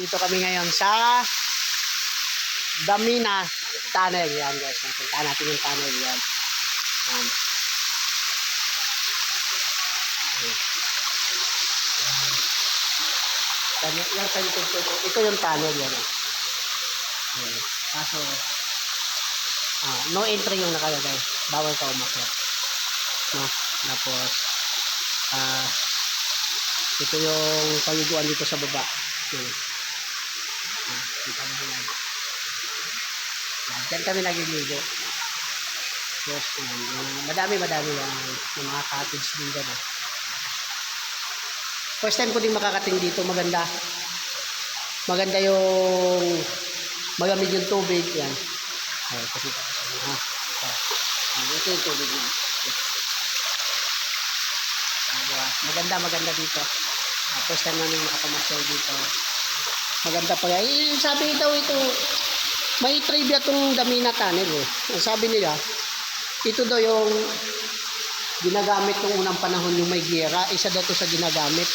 Dito kami ngayon sa Damina Tunnel. Yan guys. Punta natin yung tunnel yan. Yan. Yan ko. Ito, yung tunnel yan. Yan. Kaso, ah, no entry yung nakalagay. Bawal ka umakyat. No? Tapos, ah, ito yung paliguan dito sa baba. Yan. Kita mo yan. Yan, dyan kami nagiligo. Tapos, yan, yung madami, madami yan. Yung mga cottage din dyan. Eh. First time ko din makakating dito, maganda. Maganda yung malamig yung tubig. Yan. Ay, sa inyo. Ha? Ito, yung tubig diba? Maganda, maganda dito. Ah, first time namin makapamasyal dito. Maganda pa yan. Eh, sabi daw ito, may trivia tong Damina Tunnel eh. Ang sabi nila, ito daw yung ginagamit nung unang panahon yung may gira. Isa daw to sa ginagamit.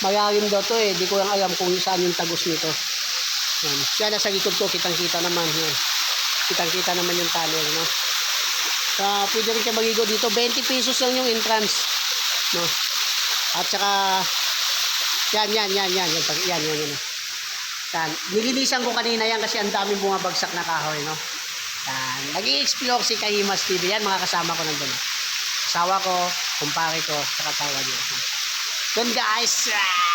Malalim daw to eh. Di ko lang alam kung saan yung tagos nito. Yan. Yan, nasa likod ko, kitang-kita naman. Yan. Kitang-kita naman yung tunnel, no? Uh, pwede rin kayo magigo dito. 20 pesos lang yung entrance. No? At saka, yan, yan, yan, yan. Yan, pag- yan, yan, yan. Yan. Nilinisan ko kanina yan kasi ang daming bumabagsak na kahoy, no? Yan. Nag-i-explore si Kahimas TV. Yan, mga kasama ko nandun. Asawa ko, kumpare ko, saka asawa niya. Doon guys! Ah!